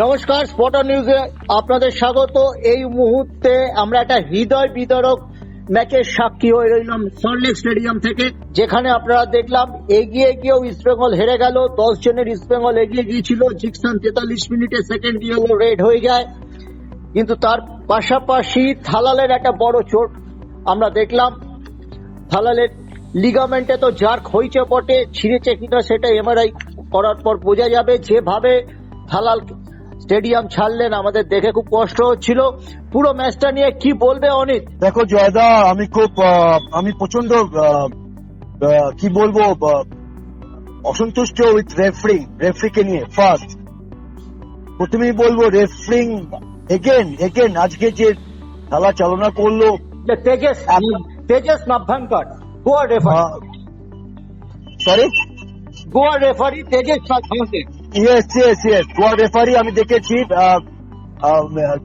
নমস্কার স্পটার নিউজে আপনাদের স্বাগত। এই মুহূর্তে আমরা একটা হৃদয় বিতরক ম্যাচের সাক্ষী হয়ে রইলাম সল্টলেক স্টেডিয়াম থেকে, যেখানে আপনারা দেখলাম এগিয়ে গিয়েও ইস্টবেঙ্গল হেরে গেল। দশ জনের ইস্টবেঙ্গল এগিয়ে গিয়েছিল। জিকসান তেতাল্লিশ মিনিটে সেকেন্ড ইয়েলো রেড হয়ে যায়। কিন্তু তার পাশাপাশি থালালের একটা বড় চোট আমরা দেখলাম। থালালের লিগামেন্টে তো জার্ক হয়েছে বটে, ছিঁড়েছে কিনা সেটা এমআরআই করার পর বোঝা যাবে। যেভাবে থালাল স্টেডিয়াম ছাড়লেন আমাদের দেখে খুব কষ্ট হচ্ছিল। পুরো ম্যাচটা নিয়ে কি বলবে অনিত? দেখো জয়দা আমি খুব আমি প্রচণ্ড কি বলব অসন্তুষ্ট উইথ রেফারিং রেফারিকে নিয়ে ফার্স্ট প্রথমেই বলব রেফারিং এগেন এগেন আজকে যে খেলা চালনা করল Tejas Tejas Navyankar Goa referee sorry Goa referee Tejas Navyankar yes yes yes Goa referee আমি দেখেছি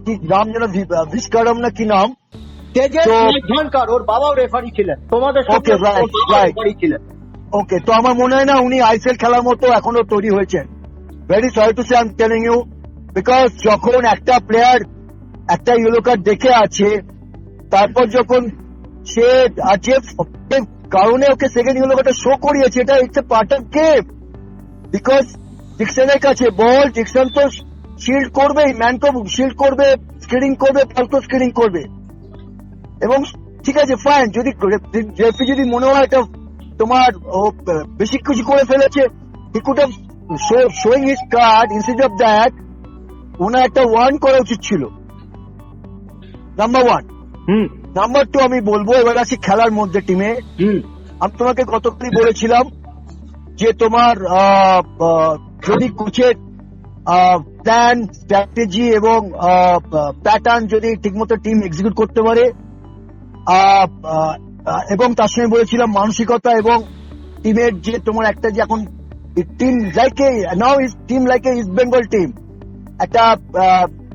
কি নাম যেন ভিস্কারম না কি নাম? ওর বাবাও রেফারি ছিলেন। তোমাদের. রেফারি ছিলেন। ওকে তো আমার মনে হয় না উনি আইসিএল খেলার মতো এখনও তৈরি হয়েছেন। Very sorry to say I am telling you because যখন একটা প্লেয়ার একটা ইয়েলো কার্ড দেখে আছে তারপর যখন সে যে কারণে ওকে সেকেন্ড ইয়েলো কার্ডটা শো করিয়েছে এটা it's a part of game because ডিকসনের কাছে বল ডিকসন তো শিল্ড করবে ম্যানকে শিল্ড করবে স্ক্রিনিং করবে ফালতু স্ক্রিনিং করবে এবং ঠিক আছে ফাইন যদি রেফি যদি মনে হয় এটা তোমার বেশি কিছু করে ফেলেছে he could have showing his card instead of that ওনার একটা ওয়ার্ন করা উচিত ছিল। Number one hmm. Number two আমি বলব এবার আসি খেলার মধ্যে টিমে হুম। আমি তোমাকে গতকালই বলেছিলাম যে তোমার যদি কোচের প্ল্যান স্ট্র্যাটেজি এবং প্যাটার্ন যদি ঠিকমতো টিম এক্সিকিউট করতে পারে এবং তার সঙ্গে বলেছিলাম মানসিকতা এবং টিমের যে তোমার একটা যে এখন team like now is team like a East Bengal team একটা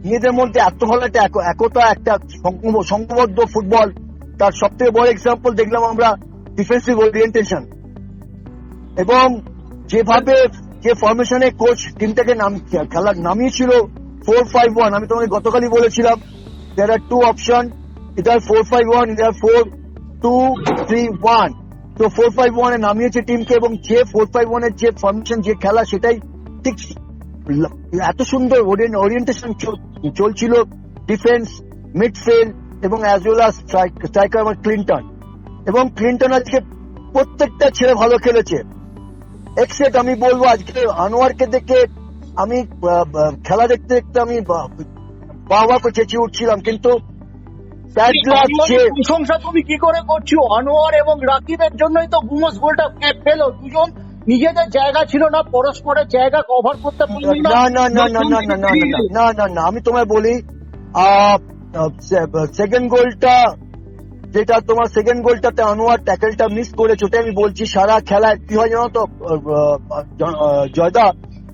নিজেদের মধ্যে এত ভালো একটা একতা, একটা সংঘ- সংঘবদ্ধ ফুটবল তার সব থেকে বড় এক্সাম্পল দেখলাম আমরা ডিফেন্সিভ ওরিয়েন্টেশন এবং যেভাবে যে ফরমেশনে কোচ টিমটাকে নাম খেলা নামিয়েছিল ফোর ফাইভ ওয়ান আমি তোমাকে গতকালই বলেছিলাম there are two option either four five one either four two three one তো ফোর ফাইভ ওয়ানে নামিয়েছে টিমকে এবং যে ফোর ফাইভ ওয়ানের যে ফরমেশন যে খেলা, সেটাই ঠিক এত সুন্দর ওরিয়েন্টেশন চলছিল ডিফেন্স মিডফিল্ড এবং as well as striker Clinton এবং ক্লিন্টন আজকে প্রত্যেকটা ছেলে ভালো খেলেছে। এক্সেট আমি বলব আজকে আনোয়ারকে দেখে আমি আহ, আহ, খেলা দেখতে দেখতে আমি বাবা করে চেঁচিয়ে উঠছিলাম কিন্তু প্রশংসা তুমি কি করে করছ আনোয়ার এবং রাকিবের জন্যই তো বুমস গোলটা পেল দুজন নিজেদের জায়গা ছিল না পরস্পরের জায়গা কভার করতে পারল না না না না না না না না না না না না আমি তোমায় বলি সেকেন্ড গোলটা যেটা তোমার সেকেন্ড গোলটাতে আনোয়ার ট্যাকেলটা মিস করেছে ওটাই আমি বলছি সারা খেলায় কি হয় জানো তো জয়দা?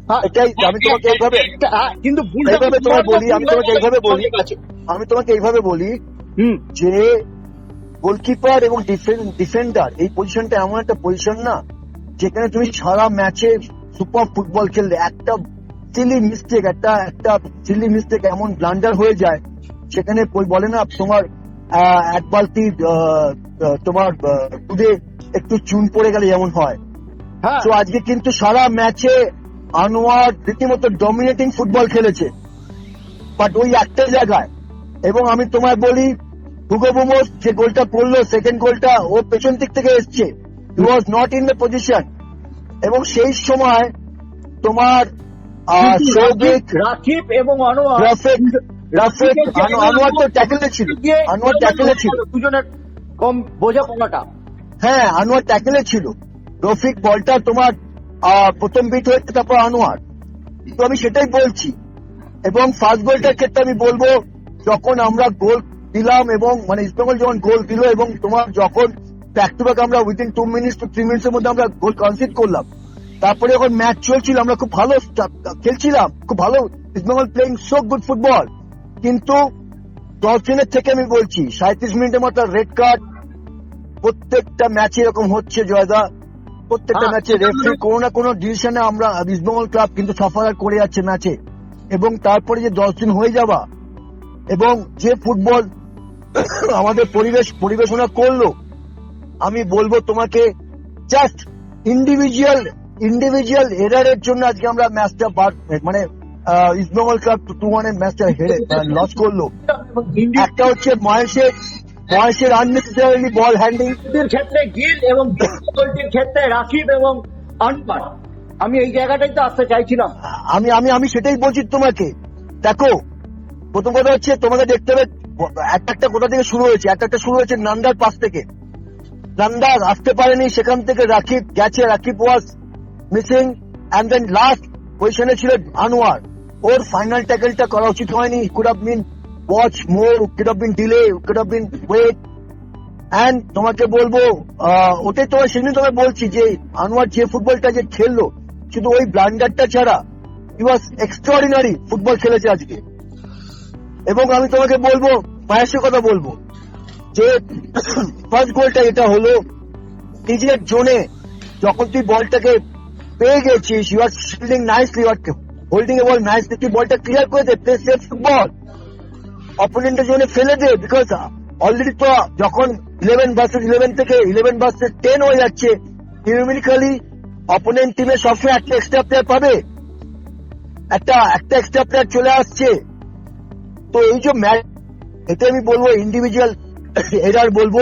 হ্যাঁ, এটাই আমি তোমাকে এইভাবে হ্যাঁ, কিন্তু এইভাবে তোমায় বলি আমি তোমাকে এইভাবে বলি আমি তোমাকে এইভাবে বলি যে গোলকিপার এবং ডিফেন্ডার এই পজিশনটা এমন একটা পজিশন না যেখানে তুমি সারা ম্যাচে সুপার ফুটবল খেললে একটা সিলি মিস্টেক একটা একটা সিলি মিস্টেক এমন ব্লান্ডার হয়ে যায় সেখানে বলে না তোমার এক বালতি তোমার দুধে একটু চুন পড়ে গেলে যেমন হয়। হ্যাঁ। তো আজকে কিন্তু সারা ম্যাচে আনোয়ার রীতিমতো ডমিনেটিং ফুটবল খেলেছে। বাট ওই একটা জায়গায়। এবং আমি তোমায় বলি হুগো বুমোস যে গোলটা করল সেকেন্ড গোলটা ও পেছন দিক থেকে এসছে। He was not in the position এবং সেই সময় তোমার সৌভিক রাকিব- এবং রাফেক রাফেক আনোয়ার তো ট্যাকেলে ছিল। আনোয়ার ট্যাকেলে ছিল। দুজনের কম বোঝাপড়াটা হ্যাঁ আনোয়ার ট্যাকেলে ছিল। রফিক বলটা তোমার প্রথম বিট হয়েছে তারপর আনোয়ার। তো আমি সেটাই বলছি। এবং ফার্স্ট গোলটার ক্ষেত্রে আমি বলব যখন আমরা গোল দিলাম এবং মানে ইস্টবেঙ্গল যখন গোল দিল এবং তোমার যখন ব্যাক টু ব্যাক আমরা within two minutes two three minutes এর মধ্যে আমরা গোল কনসিড করলাম। তারপরে যখন ম্যাচ চলছিল আমরা খুব ভালো খেলছিলাম খুব ভালো East Bengal playing so good football কিন্তু দশ দিনের থেকে আমি বলছি সাঁত্রিশ মিনিটের মতো রেড কার্ড প্রত্যেকটা ম্যাচে এরকম হচ্ছে জয়দা। প্রত্যেকটা ম্যাচে রেফারি কোনো না কোনো ডিসিশনে আমরা ইস্টবেঙ্গল ক্লাব কিন্তু সাফার করে যাচ্ছে ম্যাচে এবং তারপরে যে দশ দিন হয়ে যাওয়া এবং যে ফুটবল আমাদের পরিবেশ পরিবেশনা করল আমি বলব তোমাকে জাস্ট ইন্ডিভিজুয়াল ইন্ডিভিজুয়াল এরারের জন্য আজকে আমরা ম্যাচটা মানে ইস্ট বেঙ্গল ক্লাব টু ওয়ানের ম্যাচটা হেরে লস করল। একটা হচ্ছে মহেশের মহেশের আননেসেসারি বল হ্যান্ডিং ক্ষেত্রে গিল এবং গোলটির ক্ষেত্রে রাকিব এবং আনপার আমি এই জায়গাটাই তো আসতে চাইছিলাম। আমি আমি আমি সেটাই বলছি তোমাকে। দেখো প্রথম কথা হচ্ছে তোমাকে দেখতে হবে একটা একটা কোথা থেকে শুরু হয়েছে? একটা একটা শুরু হয়েছে নান্দার পাশ থেকে। নান্দার আসতে পারেনি সেখান থেকে রাকিব গেছে Rakib was missing and then last পজিশনে ছিল আনোয়ার। ওর ফাইনাল ট্যাকেলটা করা উচিত হয়নি। Could have been watch more could have been delay could have been wait and তোমাকে বলব ওটাই তোমার সেদিন তোমায় বলছি যে আনোয়ার যে ফুটবলটা যে খেললো, শুধু ওই ব্লান্ডারটা ছাড়া ই ওয়াজ এক্সট্রাঅর্ডিনারি ফুটবল খেলেছে আজকে। এবং আমি তোমাকে বলব মায়ের কথা বলব, যে ফার্স্ট গোলটা এটা হলো, নিজের জোনে যখন তুই বলটাকে পেয়ে গেছিস you are shielding nicely you are holding a ball nicely তুই বলটা ক্লিয়ার করে দে প্লে সেফ ফুটবল অপোনেন্টের জন্য ফেলে দে বিকজ অলরেডি তো যখন ইলেভেন ভার্সেস ইলেভেন থেকে ইলেভেন ভার্সেস টেন হয়ে যাচ্ছে নিউমেরিক্যালি অপোনেন্ট টিমে সবসময় একটা এক্সট্রা প্লেয়ার পাবে। একটা একটা এক্সট্রা প্লেয়ার চলে আসছে। তো এই যে ম্যাচ এটা আমি বলব ইন্ডিভিজুয়াল এরার বলব।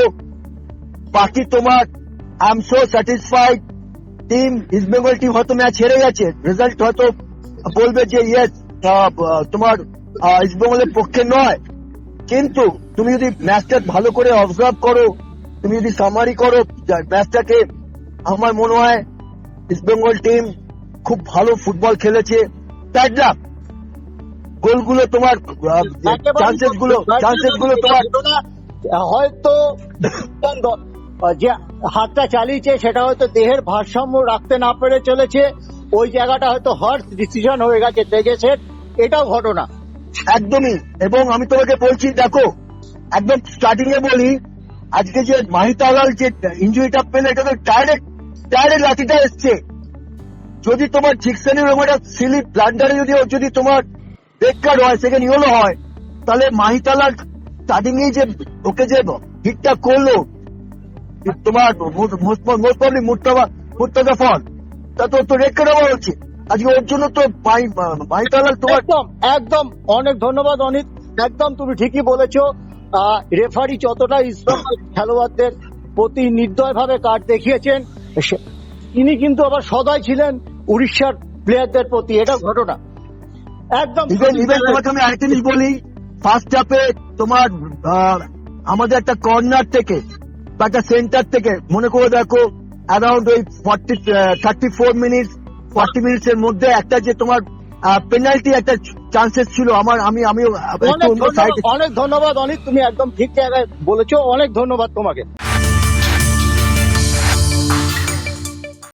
বাকি তোমার I am so satisfied team East Bengal team হয়তো ম্যাচ হেরে গেছে। রেজাল্ট হয়তো বলবে যে ইয়েস তোমার ইস্ট বেঙ্গলের পক্ষে নয়। কিন্তু তুমি যদি ম্যাচটা ভালো করে অবজার্ভ করো তুমি যদি সামারি করো ম্যাচটাকে আমার মনে হয় ইস্ট বেঙ্গল টিম খুব ভালো ফুটবল খেলেছে। প্যাডলাম গোলগুলো তোমার চান্সেসগুলো চান্সেসগুলো তোমার হয়তো যে হাতটা চালিয়েছে, সেটা হয়তো দেহের ভারসাম্য রাখতে না পেরে চলেছে। ওই জায়গাটা হয়তো হার্স ডিসিশন হয়ে গেছে, তেজেসের। এটাও ঘটনা। একদমই। এবং আমি তোমাকে বলছি, দেখো, একদম স্টার্টিং এ বলি, আজকে যে মাহিতালাল যে ইঞ্জুরিটা পেলে, এটা তো ডাইরেক্ট ডাইরেক্ট লাঠিটা এসছে। যদি তোমার জিক্সানের ওপর সিলি ব্লান্ডারে যদি যদি তোমার রেড কার্ড হয় সেখানে ইয়েলো হয়, তাহলে মাহিতালাল স্টার্টিং এ যে ওকে যে হিটটা করল তোমার মোস্ট প্রবলি মুর্তাবা মুর্তাজা ফল। তা তো তো কার্ড হওয়া হচ্ছে আজকে ওর জন্য তো মাহিতালাল তোমার একদম একদম। অনেক ধন্যবাদ অনিত। একদম তুমি ঠিকই বলেছ। রেফারি যতটা ইসলাম খেলোয়াড়দের প্রতি নির্দয় ভাবে কার্ড দেখিয়েছেন তিনি কিন্তু আবার সদয় ছিলেন উড়িষ্যার প্লেয়ারদের প্রতি। এটা ঘটনা। একদম তোমাকে আমি আরেকটা জিনিস বলি। ফার্স্ট হাফে তোমার আমাদের একটা কর্নার থেকে একটা সেন্টার থেকে মনে করে দেখো অ্যারাউন্ড ওই forty thirty four minute forty minutes এর মধ্যে একটা যে তোমার পেনাল্টি একটা চান্সেস ছিল আমার আমি আমি অনেক ধন্যবাদ অনেক তুমি একদম ঠিক জায়গায় বলেছ অনেক ধন্যবাদ তোমাকে।